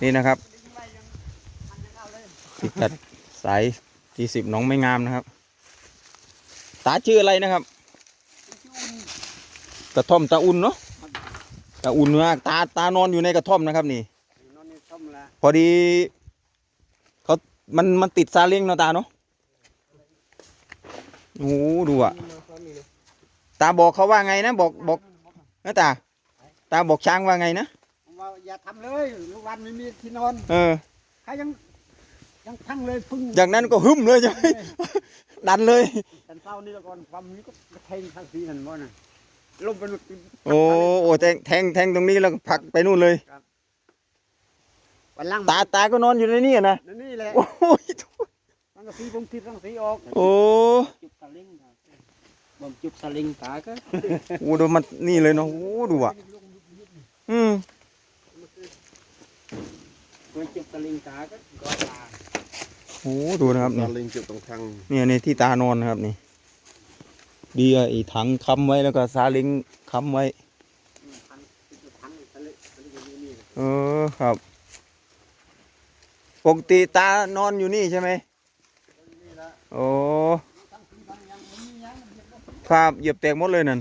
นี่นะครับพิกัดสายที่สิบน้องไม่งามนะครับ ตาชื่ออะไรนะครับกระท่อมตาอุ่นเนาะตาอุ่นมากตาตานอนอยู่ในกระท่อมนะครับนี่พอดีเขามันมันติดซาเล้งเนาะตาเนาะโอ้ดูอะตาบอกเขาว่าไงนะบอกบอกนะตา ตาบอกช้างว่าไงนะ อย่าทำเลยลูกวันไม่มีที่นอนเออใครยังยังพังเลยพึ่งจากนั้นก็หึมเลยใช่ไหมดันเลยแต่เศร้านี่แล้วก่อนความนี้ก็กระเทงทางสีนั่นบ่น่ะลมไปหลุดโอ้โอ้แทงแทงแทงตรงนี้แล้วก็ผลักไปนู่นเลยวันล่างตาตาก็นอนอยู่ในนี่อะนะนั่นนี่แหละโอ้ยทางสีผมคิดทางสีออกโอ้จุบสลิงบ่มจุบสลิงตาก็โหดูมันนี่เลยเนาะโอ้ดูอะอืม มันจุบสลิงตาก็ก็ตาโอ้ดูนะครับเนี่ยซาเลิงเก็บตรงทางเนี่ยในที่ตานอนนะครับนี่ดีอะไอ้ถังค้ำไว้แล้วก็ซาเล้งค้ำไว้พันพันสลิงสลิงอยู่นี่เออครับปกติตานอนอยู่นี่ใช่ไหมนี่ละโอ้ทั้งสีบางอย่างมันมียังมันเยอะครับเหยียบแตกหมดเลยนั่น